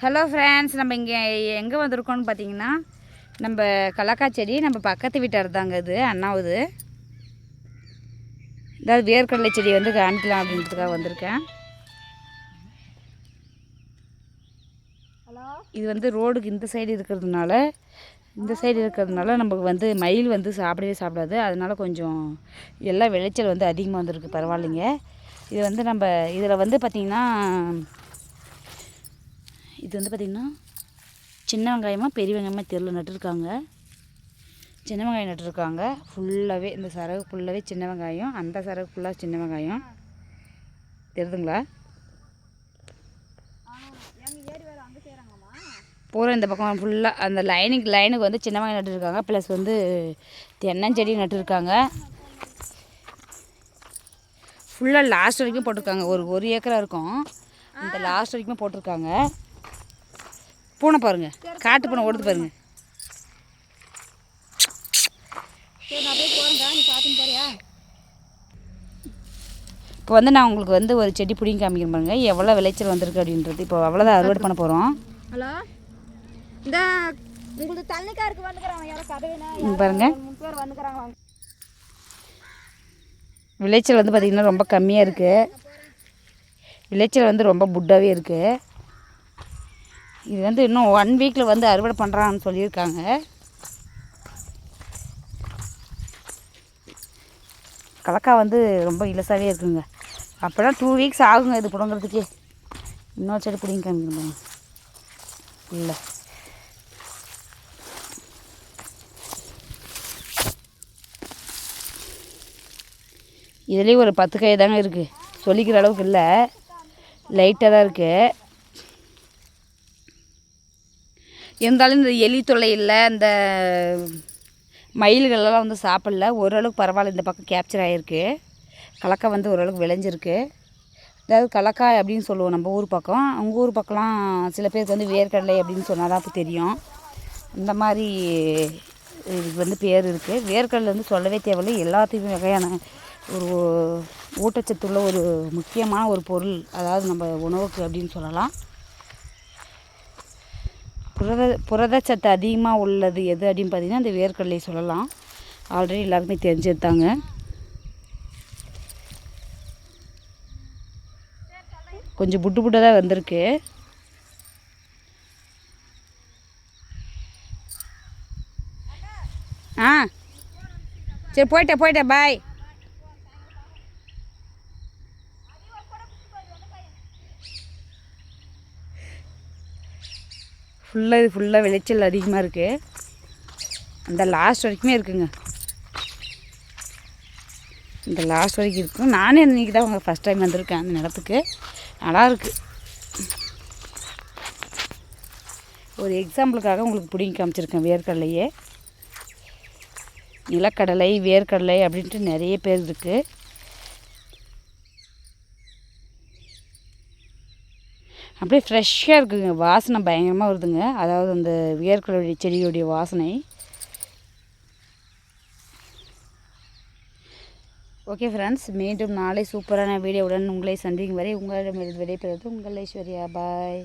Hello friends நம்ம இங்கே எங்கே வந்திருக்கோம்னு பார்த்தீங்கன்னா நம்ம கலக்கா செடி நம்ம பக்கத்து வீட்டார் தாங்க இது அண்ணாவுது. அதாவது வேர்க்கடலை செடி வந்து காமிக்கலாம் அப்படின்றதுக்காக வந்திருக்கேன். இது வந்து ரோடுக்கு இந்த சைடு இருக்கிறதுனால இந்த சைடு இருக்கிறதுனால நமக்கு வந்து மயில் வந்து சாப்பிடவே சாப்பிடாது. அதனால கொஞ்சம் எல்லாம் விளைச்சல் வந்து அதிகமாக வந்திருக்கு. பரவாயில்லைங்க. இது வந்து நம்ம இதில் வந்து பார்த்திங்கன்னா இது வந்து பார்த்திங்கன்னா சின்ன வெங்காயமாக பெரிய வெங்காயமாக தெருவில் நட்டுருக்காங்க. சின்ன வெங்காயம் நட்டுருக்காங்க. ஃபுல்லாகவே இந்த சரகு ஃபுல்லாகவே சின்ன வெங்காயம் அந்த சரகு ஃபுல்லாக சின்ன வெங்காயம். தெரியுதுங்களா பூரா இந்த பக்கம் ஃபுல்லாக அந்த லைனுக்கு லைனுக்கு வந்து சின்ன வெங்காயம் நட்டுருக்காங்க. ப்ளஸ் வந்து தென்னஞ்செடி நட்டுருக்காங்க. ஃபுல்லாக லாஸ்ட் வரைக்கும் போட்டிருக்காங்க. ஒரு ஒரு ஏக்கரா இருக்கும். அந்த லாஸ்ட் வரைக்கும் போட்டிருக்காங்க. பூனை பாருங்க. காட்டு பூனை ஓடுது பாருங்க. இப்போ வந்து நான் உங்களுக்கு வந்து ஒரு செடி பிடிங்கி காமிக்கிறேன் பாருங்க. எவ்வளோ விளைச்சல் வந்திருக்கு அப்படின்றது. இப்போ அவ்வளோதான் அறுவடை பண்ண போகிறோம் ஹலோ? இந்த உங்களுக்கு தண்ணிக்காருக்கு வந்துக்கிறாங்க பாருங்க. விளைச்சல் வந்து பார்த்திங்கன்னா ரொம்ப கம்மியாக இருக்குது விளைச்சல் வந்து ரொம்ப புட்டாகவே இருக்குது இது வந்து இன்னும் ஒன் வீக்கில் வந்து அறுவடை பண்ணுறான்னு சொல்லியிருக்காங்க. கலக்கா வந்து ரொம்ப இலசாகவே இருக்குங்க. அப்போனா டூ வீக்ஸ் ஆகுங்க இது பிடுங்கிறதுக்கே. இன்னொரு செடி பிடிங்க காமிக்கணும் இல்லை. இதுலேயும் ஒரு பத்து காய் தாங்க இருக்குது சொல்லிக்கிற அளவுக்கு இல்லை. லைட்டாக தான் இருக்குது இருந்தாலும் இந்த எலி தொல்லை இல்லை இந்த மயில்களெல்லாம் வந்து சாப்பிடல. ஓரளவுக்கு பரவாயில்ல இந்த பக்கம் கேப்சர் ஆகிருக்கு கலக்காய் வந்து ஓரளவுக்கு விளைஞ்சிருக்கு. அதாவது கலக்காய் அப்படின்னு சொல்லுவோம் நம்ம ஊர் பக்கம். அவங்க ஊர் பக்கம்லாம் சில பேருக்கு வந்து வேர்க்கடலை அப்படின்னு சொன்னால் தான் இப்போ தெரியும். இந்த மாதிரி இதுக்கு வந்து பேர் இருக்குது வேர்க்கடலை வந்து சொல்லவே தேவையில்லை. எல்லாத்துக்கும் வகையான ஒரு ஊட்டச்சத்துள்ள ஒரு முக்கியமான ஒரு பொருள். அதாவது நம்ம உணவுக்கு அப்படின்னு சொல்லலாம். புரத புரதச்சத்து அதிகமாக உள்ளது எது அப்படின்னு பார்த்திங்கன்னா இந்த வேர்க்கடலை சொல்லலாம். ஆல்ரெடி எல்லாருக்குமே தெரிஞ்சது தாங்க கொஞ்சம் புட்டு புட்டு தான் வந்திருக்கு. ஆ. சரி போயிட்டேன் போயிட்டேன் பாய் ஃபுல்லாக இது ஃபுல்லாக விளைச்சல் அதிகமாக இருக்குது அந்த லாஸ்ட் வரைக்குமே இருக்குங்க. இந்த லாஸ்ட் வரைக்கும் இருக்கும். நானே இன்றைக்கி தான் உங்கள் ஃபஸ்ட் டைம் வந்திருக்கேன் அந்த நிலத்துக்கு. நல்லாயிருக்கு ஒரு எக்ஸாம்பிளுக்காக உங்களுக்கு பிடிங்கி காமிச்சிருக்கேன் வேர்க்கடலையே. நிலக்கடலை வேர்க்கடலை அப்படின்ட்டு நிறைய பேர் இருக்குது அப்படியே ஃப்ரெஷ்ஷாக இருக்குதுங்க வாசனை பயங்கரமாக வருதுங்க. அதாவது அந்த வேர்க்கடலை செடியுடைய வாசனை. ஓகே ஃப்ரெண்ட்ஸ் மீண்டும் நாளை சூப்பரான வீடியோவுடன் உங்களை சந்திக்கும் வரை உங்களிடம் விடைபெறுவது உங்கள் ஐஸ்வர்யா. பாய்